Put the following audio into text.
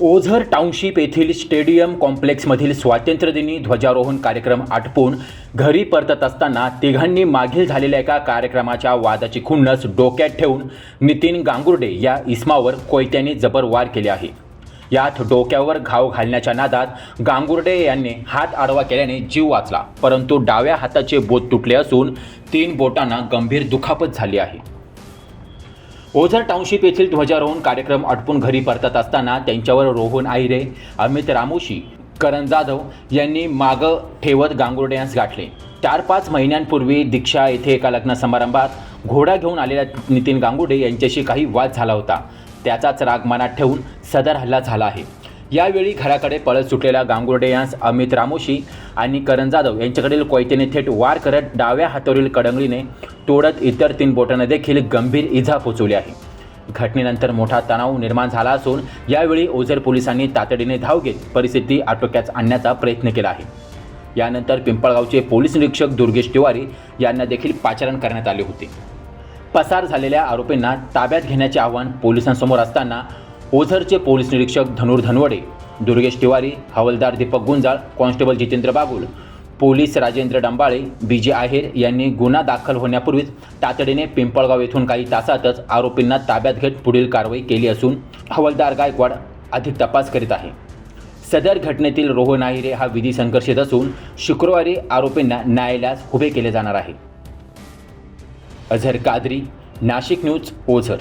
Ozar township येथील स्टेडियम कॉम्प्लेक्समधील स्वातंत्र्यदिनी ध्वजारोहण कार्यक्रम आटपून घरी परतत असताना तिघांनी मागील झालेल्या एका कार्यक्रमाच्या वादाची खुन्नस डोक्यात ठेवून नितीन गांगुर्डे या इस्मावर कोयत्याने जबर वार केले आहे. यात डोक्यावर घाव घालण्याच्या नादात गांगुर्डे यांनी हात आडवा केल्याने जीव वाचला परंतु डाव्या हाताचे बोट तुटले असून तीन बोटांना गंभीर दुखापत झाली आहे. ओझर टाउनशिप येथील ध्वजारोहण कार्यक्रम आटपून घरी परतत असताना त्यांच्यावर रोहन आहिरे अमित रामोशी करण जाधव यांनी मागं ठेवत गांगुर्डे गाठले. चार पाच महिन्यांपूर्वी दीक्षा येथे एका लग्न समारंभात घोडा घेऊन आलेल्या नितीन गांगुडे यांच्याशी काही वाद झाला होता. त्याचाच राग मनात ठेवून सदर हल्ला झाला आहे. यावेळी घराकडे पळत सुटलेल्या गांगुर्डे यांस अमित रामोशी आणि करण जाधव यांच्याकडील कोयतेने थेट वार करत डाव्या हातावरील कडंगळीने तोडत इतर तीन बोटांना देखील गंभीर इजा पोचवली आहे. घटनेनंतर मोठा तणाव निर्माण झाला असून यावेळी ओझर पोलिसांनी तातडीने धाव घेत परिस्थिती आटोक्यात आणण्याचा प्रयत्न केला आहे. यानंतर पिंपळगावचे पोलीस निरीक्षक दुर्गेश तिवारी यांना देखील पाचारण करण्यात आले होते. पसार झालेल्या आरोपींना ताब्यात घेण्याचे आव्हान पोलिसांसमोर असताना ओझरचे पोलीस निरीक्षक धनुर धनवडे दुर्गेश तिवारी हवालदार Deepak Gunjal constable Jitendra Bagul police Rajendra Dambale B J Aher यांनी गुन्हा दाखल होण्यापूर्वीच तातडीने पिंपळगाव येथून काही तासातच आरोपींना ताब्यात घेत पुढील कारवाई केली असून हवालदार गायकवाड अधिक तपास करीत आहे. सदर घटनेतील रोहन आहिरे हा विधी संघर्षित असून शुक्रवारी आरोपींना न्यायालयास उभे केले जाणार आहे. अझर कादरी नाशिक न्यूज ओझर.